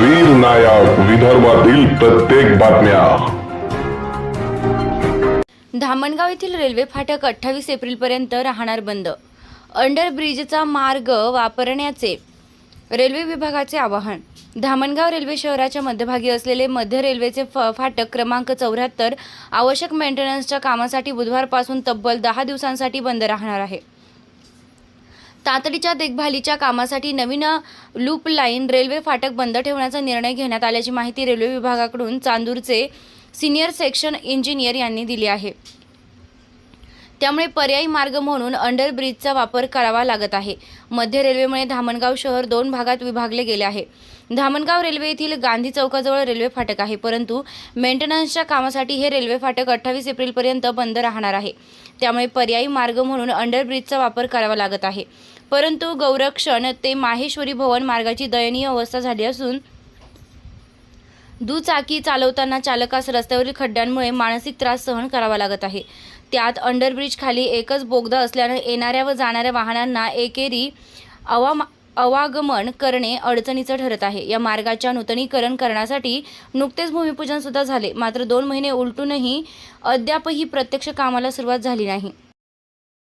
वीर नायक विदर्भातील प्रत्येक बातम्या. धामणगाव येथील रेल्वे फाटक अठ्ठावीस एप्रिलपर्यंत राहणार बंद. अंडरब्रिजचा मार्ग वापरण्याचे रेल्वे विभागाचे आवाहन. धामणगाव रेल्वे शहराच्या मध्यभागी असलेले मध्य रेल्वेचे फ फाटक क्रमांक चौऱ्याहत्तर आवश्यक मेंटेनन्सच्या कामासाठी बुधवारपासून तब्बल दहा दिवसांसाठी बंद राहणार आहे. तातडीच्या देखभालीच्या कामासाठी नवीन लूप लाईन रेल्वे फाटक बंद ठेवण्याचा निर्णय घेण्यात आल्याची माहिती रेल्वे विभागाकडून चांदूरचे सिनियर सेक्शन इंजिनियर यांनी दिली आहे. त्यामुळे पर्यायी मार्ग म्हणून अंडरब्रिजचा वापर करावा लागत आहे. मध्य रेल्वेमुळे धामणगाव शहर दोन भागात विभागले गेले आहे. धामणगाव रेल्वे येथील गांधी चौकाजवळ रेल्वे फाटक आहे परंतु मेंटेनन्सच्या कामासाठी हे रेल्वे फाटक अठ्ठावीस एप्रिलपर्यंत बंद राहणार आहे. त्यामुळे पर्यायी मार्ग म्हणून अंडरब्रिजचा वापर करावा लागत आहे. परंतु गौरक्षण ते माहेश्वरी भवन मार्गाची दयनीय अवस्था झाली असून दुचाकी चालवताना चालकास रस्त्यावरील खड्ड्यांमुळे मानसिक त्रास सहन करावा लागत आहे. त्यात अंडरब्रिज खाली एकच बोगदा असल्यानं येणाऱ्या व जाणाऱ्या वाहनांना एकेरी अवा अवागमन करणे अडचणीचं ठरत आहे. या मार्गाच्या नूतनीकरण करण्यासाठी नुकतेच भूमिपूजन सुद्धा झाले. मात्र दोन महिने उलटूनही अद्यापही प्रत्यक्ष कामाला सुरुवात झाली नाही.